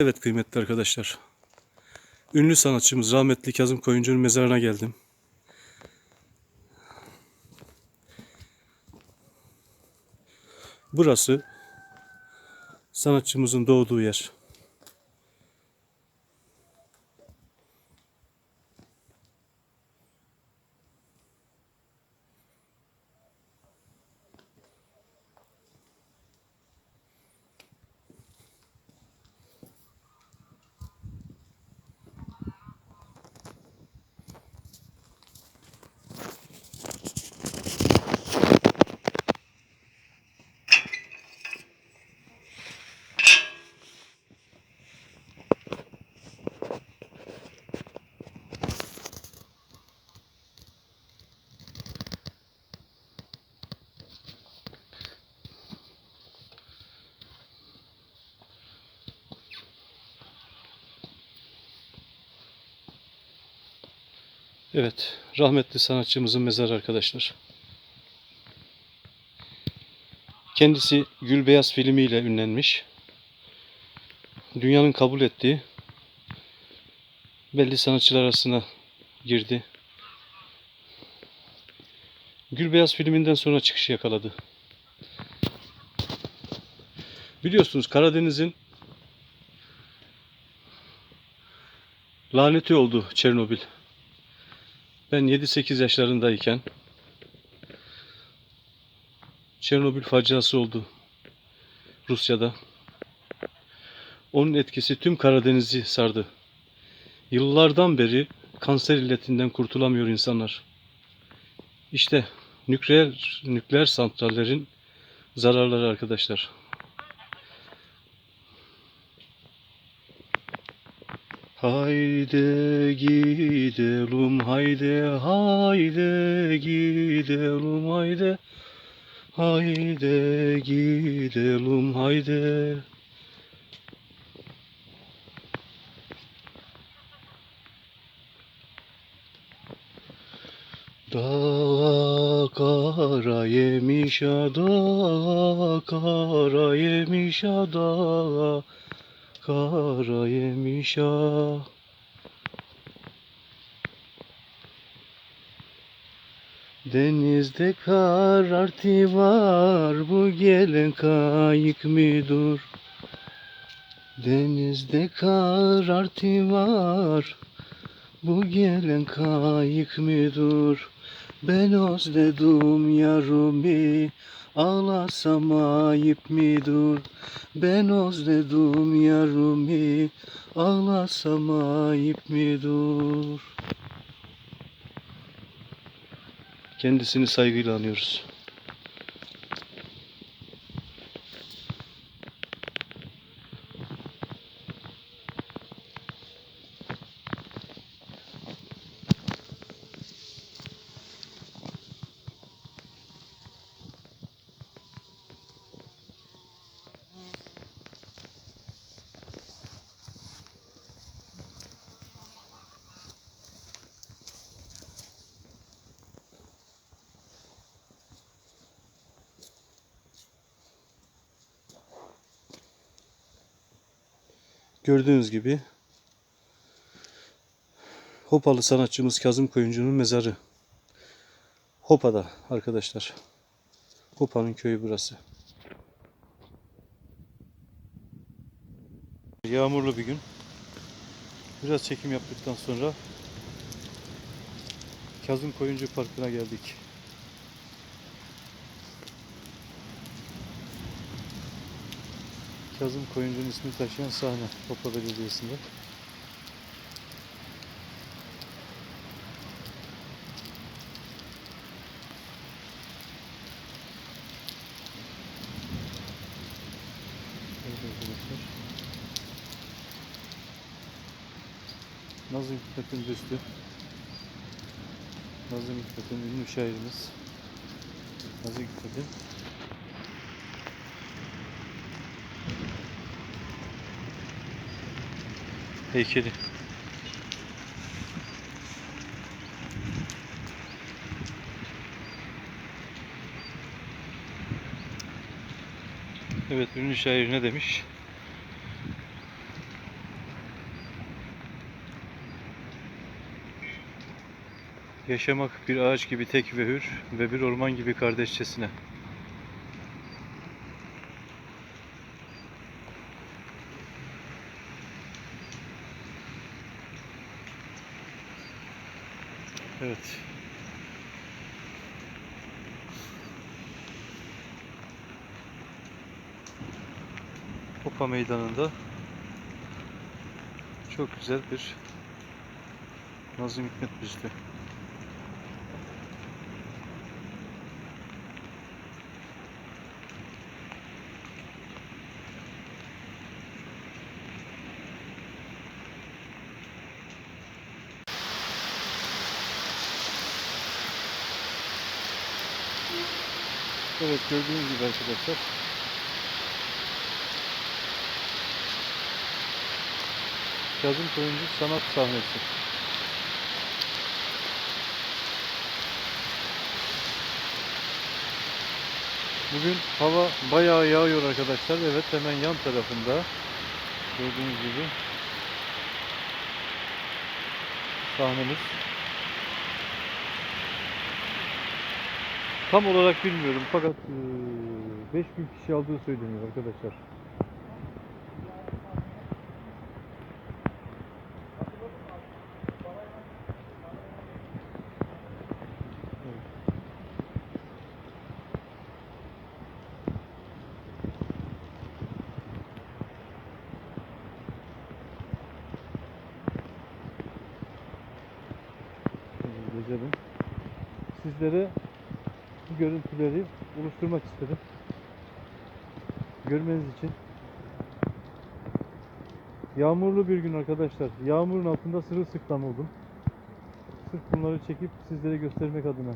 Evet kıymetli arkadaşlar. Ünlü sanatçımız rahmetli Kazım Koyuncu'nun mezarına geldim. Burası sanatçımızın doğduğu yer. Evet, rahmetli sanatçımızın mezarı arkadaşlar. Kendisi Gülbeyaz filmiyle ünlenmiş. Dünyanın kabul ettiği belli sanatçılar arasına girdi. Gülbeyaz filminden sonra çıkış yakaladı. Biliyorsunuz Karadeniz'in laneti oldu Çernobil. Ben 7-8 yaşlarındayken Çernobil faciası oldu Rusya'da. Onun etkisi tüm Karadeniz'i sardı. Yıllardan beri kanser illetinden kurtulamıyor insanlar. İşte nükleer nükleer santrallerin zararları arkadaşlar. Haydi gidelim haydi haydi gidelim haydi. Haydi gidelim haydi. Dağa kara yemiş ya dağa kara yemiş ya dağa kara yemiş ya Denizde karartı var bu gelen kayık mıdır? Denizde karartı var bu gelen kayık mıdır? Ben özledim yarımı ağlasam ayıp mıdır? Ben özledim yarımı ağlasam ayıp mıdır? Kendisini saygıyla anıyoruz. Gördüğünüz gibi Hopalı sanatçımız Kazım Koyuncu'nun mezarı. Hopa'da arkadaşlar. Hopa'nın köyü burası. Yağmurlu bir gün. Biraz çekim yaptıktan sonra Kazım Koyuncu Parkı'na geldik. Kazım Koyuncu'nun ismini taşıyan sahne Hopa Belediyesi'nde. Nazım Hikmet'in büstü. Nazım Hikmet'in ünlü şairimiz. Nazım Hikmet'in heykeli. Evet ünlü şair ne demiş? Yaşamak bir ağaç gibi tek ve hür ve bir orman gibi kardeşçesine. Evet. Kupa Meydanı'nda çok güzel bir Nazım Hikmet büstü. Evet gördüğünüz gibi arkadaşlar Kazım Koyuncu sanat sahnesi. Bugün hava bayağı yağıyor arkadaşlar. Evet hemen yan tarafında gördüğünüz gibi sahnemiz. Tam olarak bilmiyorum fakat eee, 5000 kişi aldığı söyleniyor arkadaşlar. Gezelim. Sizlere bu görüntüleri oluşturmak istedim. Görmeniz için. Yağmurlu bir gün arkadaşlar. Yağmurun altında sırılsıklam oldum. Sırf bunları çekip sizlere göstermek adına.